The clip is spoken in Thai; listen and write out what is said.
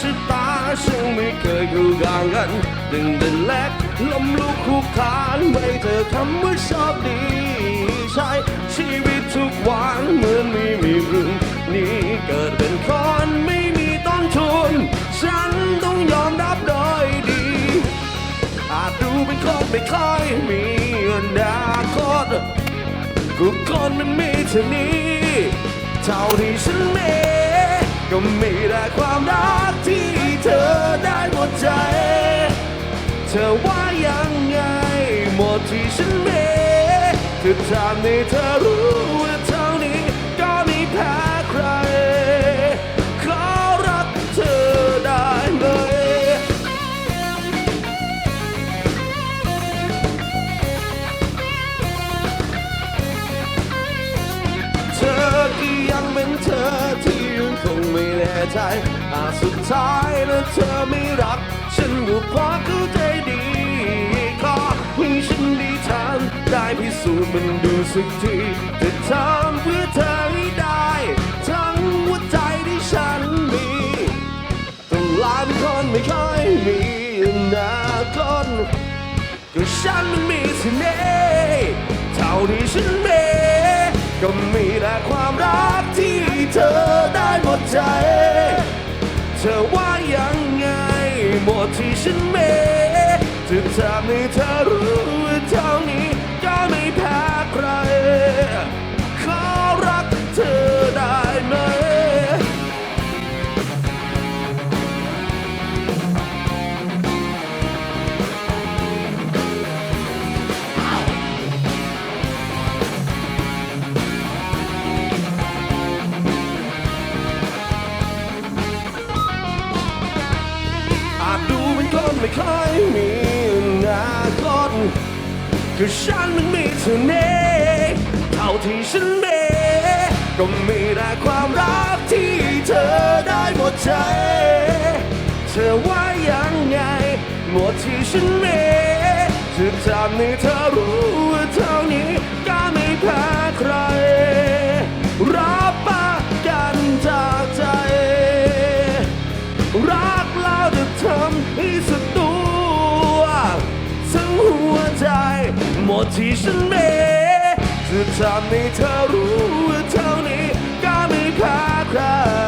ชะตาฉันไม่เคู่กางกันดึงเดินแลกลมลุกคุกคานไม่เธอคำว่าชอบดีใช้ชีวิตทุกวันเหมือนไม่มีรุ่งนี้เกิดเป็นคนไม่มีต้นทุน ฉันต้องยอมรับโดยดี อาจดูเป็นคนไม่ค่อยมีอนาคตทุกคนมันมีเท่านี้ เท่าที่ฉันมีก็มีแต่ความรัก อว่ายังไง หมดที่ฉันมีคือทำให้เธอรู้ว่าเท่านี้ก็ไม่แพ้ใคร ขอรักเธอได้ไหมเธอก็ยังเป็นเธอที่ยังคงไม่แน่ใจอาจสุดท้ายแล้วเธอไม่รัก ฉันก็พอเข้าใจ สูจน์มันดูสักทีจะทำเพื่อเธอให้ได้ ทั้งหัวใจที่ฉันมีต้องลาเป็นคนไม่ค่อยมีอนาคตก็ฉันมันมีเสน่ห์เท่าที่ฉันมีก็มีแต่ความรักที่เธอได้หมดใจ เธอว่ายังไงหมดที่ฉันมีจะทำให้เธอรู้ คนไม่ค่อยมีอนาคตคือฉันมันมีเท่านี้เท่าที่ฉันมีก็มีแต่ความรักที่เธอได้หมดใจ เธอว่ายังไง หมดที่ฉันมีจะทำให้เธอรู้ว่าเท่านี้ก็ไม่แพ้ใคร รับปากันจากใจ รักแล้วจะทำให้สุด ใจ หมดที่ฉันมีจะทำให้เธอรู้ว่าเท่านี้ก็ไม่ขาดใ